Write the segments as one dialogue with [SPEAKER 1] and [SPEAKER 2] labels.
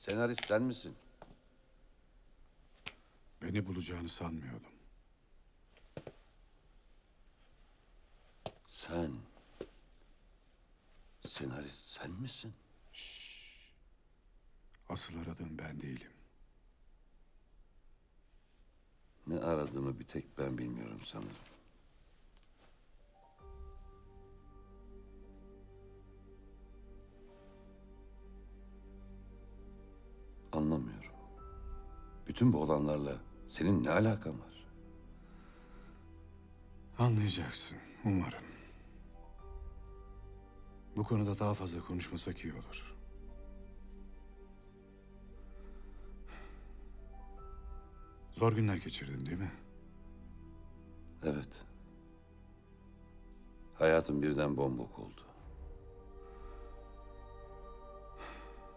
[SPEAKER 1] Senarist sen misin?
[SPEAKER 2] Beni bulacağını sanmıyordum.
[SPEAKER 1] Sen... Senarist sen misin?
[SPEAKER 2] Asıl aradığım ben değilim.
[SPEAKER 1] Ne aradığımı bir tek ben bilmiyorum sanırım. Bütün bu olanlarla senin ne alakan var?
[SPEAKER 2] Anlayacaksın umarım. Bu konuda daha fazla konuşmasak iyi olur. Zor günler geçirdin değil mi?
[SPEAKER 1] Evet. Hayatım birden bombok oldu.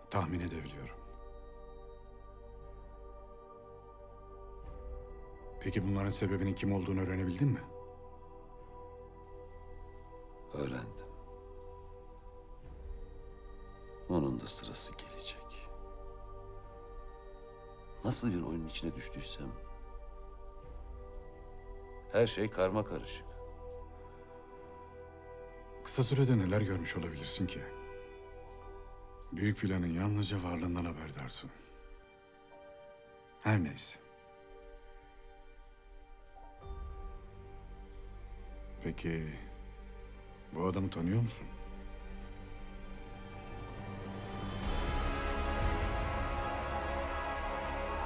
[SPEAKER 2] Tahmin edebiliyorum. Peki bunların sebebinin kim olduğunu öğrenebildin mi?
[SPEAKER 1] Öğrendim. Onun da sırası gelecek. Nasıl bir oyunun içine düştüysem... Her şey karma karışık.
[SPEAKER 2] Kısa sürede neler görmüş olabilirsin ki? Büyük planın yalnızca varlığından haberdarsın. Her neyse. Peki bu adamı tanıyor musun?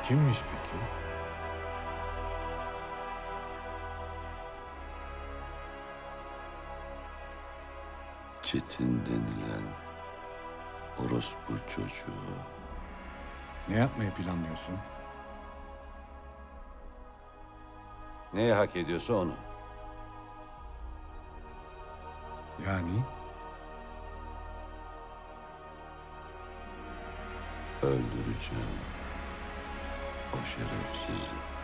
[SPEAKER 2] Kimmiş peki?
[SPEAKER 1] Çetin denilen orospu çocuğu.
[SPEAKER 2] Ne yapmayı planlıyorsun?
[SPEAKER 1] Neyi hak ediyorsa onu.
[SPEAKER 2] Yani
[SPEAKER 1] Öldüreceğim. O şerefsizi.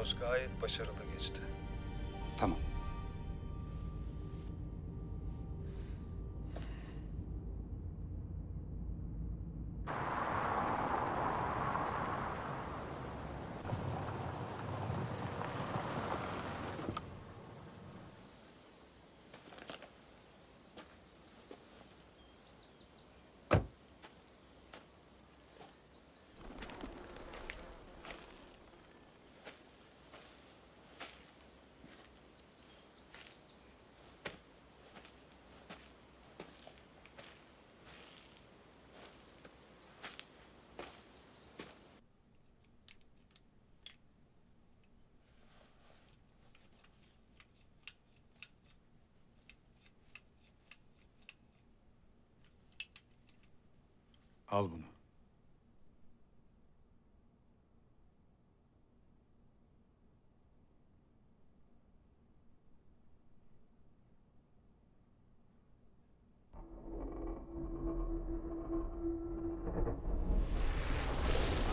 [SPEAKER 3] Hipnoz gayet başarılı geçti.
[SPEAKER 4] tamam.
[SPEAKER 2] Al bunu.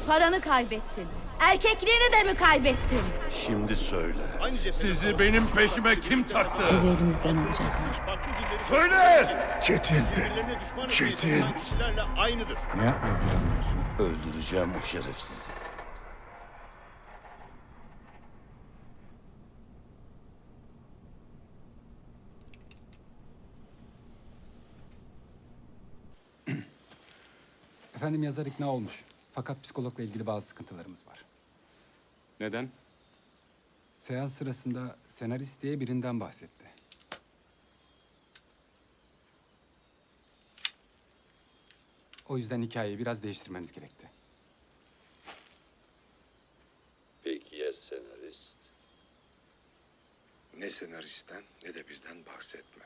[SPEAKER 5] Paranı kaybettin. Erkekliğini de mi kaybettin?
[SPEAKER 1] Şimdi söyle.
[SPEAKER 6] Sizi benim peşime kim taktı?
[SPEAKER 7] Evi elimizden alacaklar.
[SPEAKER 6] Söyle!
[SPEAKER 2] Çetin! Çetin!
[SPEAKER 6] aynıdır.
[SPEAKER 2] Ne yapmayı planlıyorsun?
[SPEAKER 1] Öldüreceğim o şerefsizi.
[SPEAKER 4] Efendim yazar ikna olmuş. Fakat psikologla ilgili bazı sıkıntılarımız var.
[SPEAKER 8] Neden?
[SPEAKER 4] Seans sırasında senarist diye birinden bahsetti. O yüzden hikayeyi biraz değiştirmemiz gerekti.
[SPEAKER 1] Peki ya senarist?
[SPEAKER 2] Ne senaristten ne de bizden bahsetme.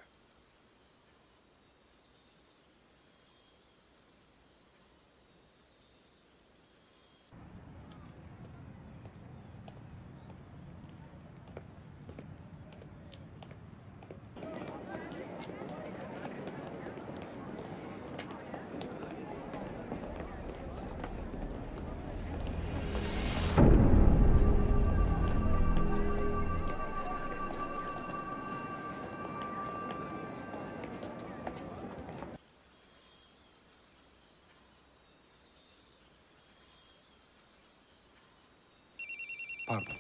[SPEAKER 4] Pardon.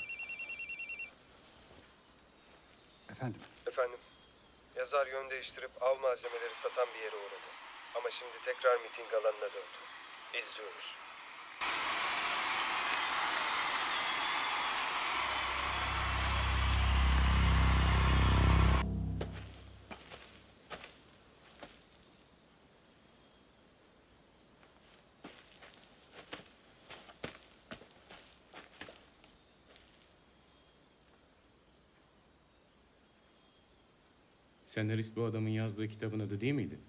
[SPEAKER 4] Efendim?
[SPEAKER 3] Efendim, yazar yön değiştirip av malzemeleri satan bir yere uğradı. Ama şimdi tekrar miting alanına döndü. İzliyoruz.
[SPEAKER 7] Senarist bu adamın yazdığı kitabın adı değil miydi?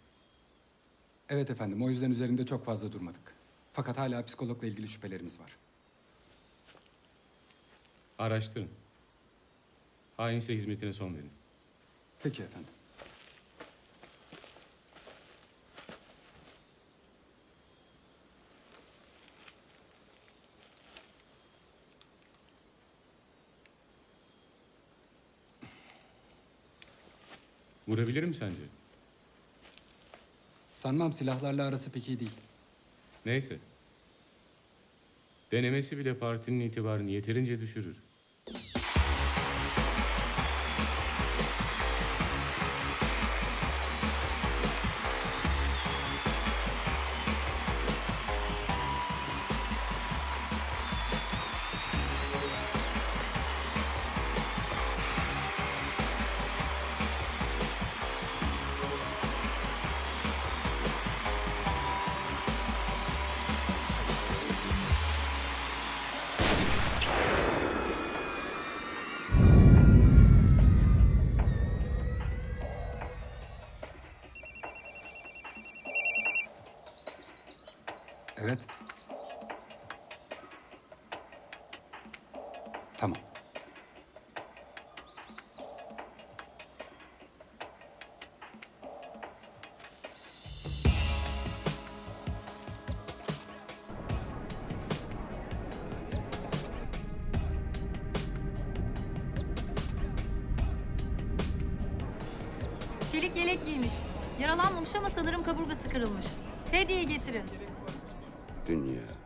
[SPEAKER 4] Evet efendim, o yüzden üzerinde çok fazla durmadık. Fakat hala psikologla ilgili şüphelerimiz var.
[SPEAKER 7] Araştırın. Hainse hizmetine son verin.
[SPEAKER 4] Peki efendim.
[SPEAKER 7] Vurabilir mi sence?
[SPEAKER 4] Sanmam silahlarla arası pek iyi değil.
[SPEAKER 7] Neyse. Denemesi bile partinin itibarını yeterince düşürür.
[SPEAKER 4] Tamam.
[SPEAKER 8] Çelik yelek giymiş. Yaralanmamış ama sanırım kaburgası kırılmış. Sedyeyi getirin.
[SPEAKER 1] Dünya.